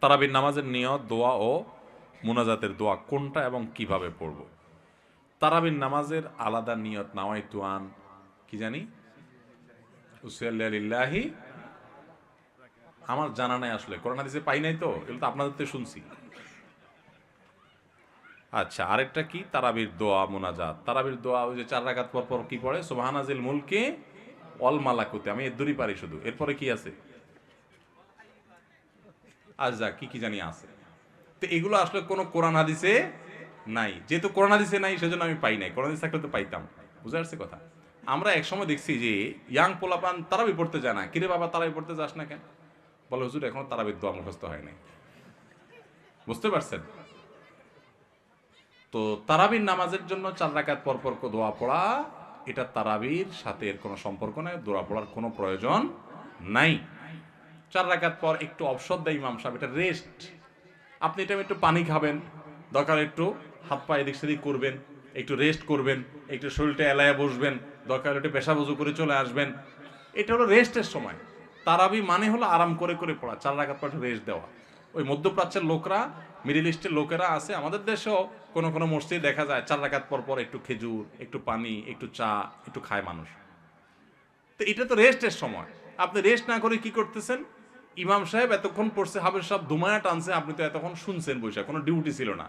তারাবির নামাজের নিয়ত, দোয়া ও মুনাজাতের দোয়া কোনটা এবং কীভাবে পড়ব? তারাবির নামাজের আলাদা নিয়ত নাওয়াই তুয়ান, কি জানি? উসিয়াল্লাহি আমার জানা নাই আসলে। করোনা দিছে পাই নাই তো? এগুলো তো আপনাদের তো শুনছি। আচ্ছা আরেকটা কি? তারাবির দোয়া, মোনাজাত। তারাবির দোয়া, ওই যে চার রাকাত পর পর কি পড়ে? সোবাহানাজিল মুলকে অল মালাকুতে। আমি এর দূরই পারি শুধু। এরপরে কি আছে? আজ যা, কি কি জানি আছে। তো এগুলো আসলে কোনো কোরআন হাদিসে নাই। যেহেতু কোরআন হাদিসে নাই, সেজন্য আমি পাই নাই। কোরআন হাদিস থাকলে তো পাইতাম। বুঝতে পারছে কথা? আমরা একসময় দেখছি যে, ইয়াং পোলাপান তারাবি পড়তে যায় না। কিরে বাবা, তারাবি পড়তে যাস না কেন? বলে, হুজুর, এখনও তারাবির দোয়া মুখস্থ হয় নাই। বুঝতে পারছেন? তো তারাবির নামাজের জন্য চার রাকাত পর পর দোয়া পড়া, এটা তারাবির সাথে এর কোনো সম্পর্ক নাই, দোয়া পড়ার কোনো প্রয়োজন নাই। চার রাকাত পর একটু অবসর দেয় ইমাম সাহেব, এটা রেস্ট আপনি এটা একটু পানি খাবেন, দরকার একটু হাত পা এদিক সেদিক করবেন, একটু রেস্ট করবেন, একটু শরীরটা এলায় বসবেন, দরকার একটু পেশা বজু করে চলে আসবেন। এটা হলো রেস্টের সময়। তারাবি মানে হলো আরাম করে করে পড়া, চার রাকাত পর রেস্ট দেওয়া। ওই মধ্যপ্রাচ্যের লোকরা মিডিল ইস্টের লোকেরা আছে, আমাদের দেশেও কোনো কোনো মসজিদে দেখা যায় চার রাকাত পর পর একটু খেজুর, একটু পানি, একটু চা, একটু খায় মানুষ। তো এটা তো রেস্টের সময়। আপনি রেস্ট না করে কি করতেছেন? ইমাম সাহেব এতক্ষণ পড়ছে হাবের সাহেব দুমায়া টানছে, আপনি তো এতক্ষণ শুনছেন বৈশাখ, কোনো ডিউটি ছিল না।